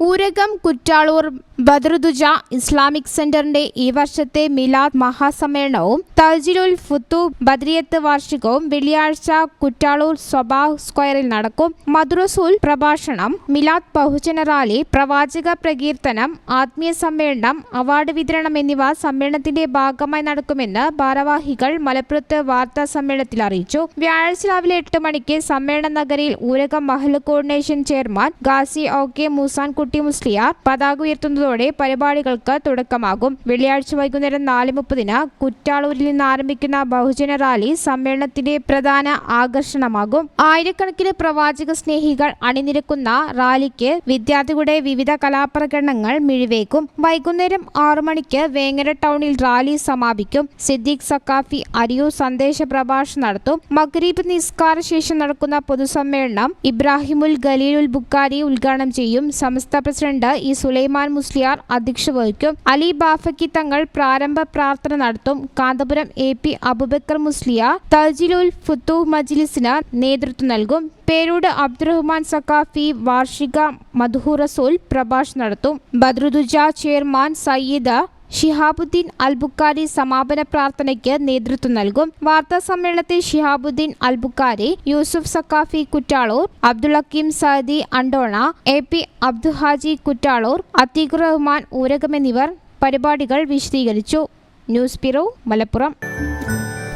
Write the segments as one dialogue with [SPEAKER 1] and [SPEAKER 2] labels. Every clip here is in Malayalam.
[SPEAKER 1] ഊരകം കുറ്റാളൂർ ബദറുദുജ ഇസ്ലാമിക് സെന്ററിന്റെ ഈ വർഷത്തെ മിലാദ് മഹാസമ്മേളനവും തജിലുൽ ഫുത്തു ബദ്രിയത്ത് വാർഷികവും വെള്ളിയാഴ്ച കുറ്റാളൂർ സ്വഭാ സ്ക്വയറിൽ നടക്കും. മദ്രസുൽ പ്രഭാഷണം മിലാദ് ബഹുജന റാലി പ്രവാചക പ്രകീർത്തനം ആത്മീയ സമ്മേളനം അവാർഡ് വിതരണം എന്നിവ സമ്മേളനത്തിന്റെ ഭാഗമായി നടക്കുമെന്ന് ഭാരവാഹികൾ മലപ്പുറത്ത് വാർത്താ സമ്മേളനത്തിൽ അറിയിച്ചു. വ്യാഴാഴ്ച രാവിലെ എട്ട് മണിക്ക് സമ്മേളന നഗരിയിൽ Ooraka Mahal coordination chairman Ghazi O K Moosankutty Musliyar പതാക ഉയർത്തുന്നതോടെ പരിപാടികൾക്ക് തുടക്കമാകും. വെള്ളിയാഴ്ച വൈകുന്നേരം നാല് മുപ്പതിന് കുറ്റാളൂരിൽ നിന്ന് ആരംഭിക്കുന്ന ബഹുജന റാലി സമ്മേളനത്തിന്റെ പ്രധാന ആകർഷണമാകും. ആയിരക്കണക്കിന് പ്രവാചക സ്നേഹികൾ അണിനിരക്കുന്ന റാലിക്ക് വിദ്യാർത്ഥികളുടെ വിവിധ കലാപ്രകടനങ്ങൾ മിഴിവേക്കും വൈകുന്നേരം ആറു മണിക്ക് വേങ്ങര ടൗണിൽ റാലി സമാപിക്കും. സിദ്ദീഖ് സക്കാഫി അരിയൂർ സന്ദേശ പ്രഭാഷണം നടത്തും. മഗ്രീബ് നിസ്കാര ശേഷം നടക്കുന്ന പൊതുസമ്മേളനം ഇബ്രാഹിമുൽ ഖലീലുൽ ബുക്കാരി ഉദ്ഘാടനം ചെയ്യും. സമസ്ത പ്രസിഡന്റ് ഇ സുലൈമാൻ മുസ്ലിയാർ അധ്യക്ഷ വഹിക്കും. അലി ബാഫക്കി തങ്ങൾ പ്രാരംഭ പ്രാർത്ഥന നടത്തും. കാന്തപുരം എ പി അബുബക്കർ മുസ്ലിയ തജിലുൽ ഫുത്തു മജ്ലിസിന് നേതൃത്വം നൽകും. പേരൂട് അബ്ദുറഹ്മാൻ സക്കാഫി വാർഷിക മധുഹു റസൂൽ പ്രഭാഷണം നടത്തും. ബദ്രുദുജ ചെയർമാൻ സയ്യിദ് ഷിഹാബുദ്ദീൻ അൽബുക്കാരി സമാപന പ്രാർത്ഥനയ്ക്ക് നേതൃത്വം നൽകും. വാർത്താ സമ്മേളനത്തിൽ ഷിഹാബുദ്ദീൻ അൽബുക്കാരി യൂസുഫ് സക്കാഫി കുറ്റാളൂർ അബ്ദുൽ അക്കീം സഅദി അണ്ടോണ എ പി അബ്ദുഹാജി കുറ്റാളൂർ അത്തീഖുർ റഹ്മാൻ ഊരകം എന്നിവർ പരിപാടികൾ വിശദീകരിച്ചു. News bureau Malappuram.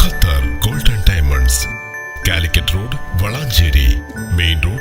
[SPEAKER 2] Qatar golden diamonds Calicut road Valanchery main road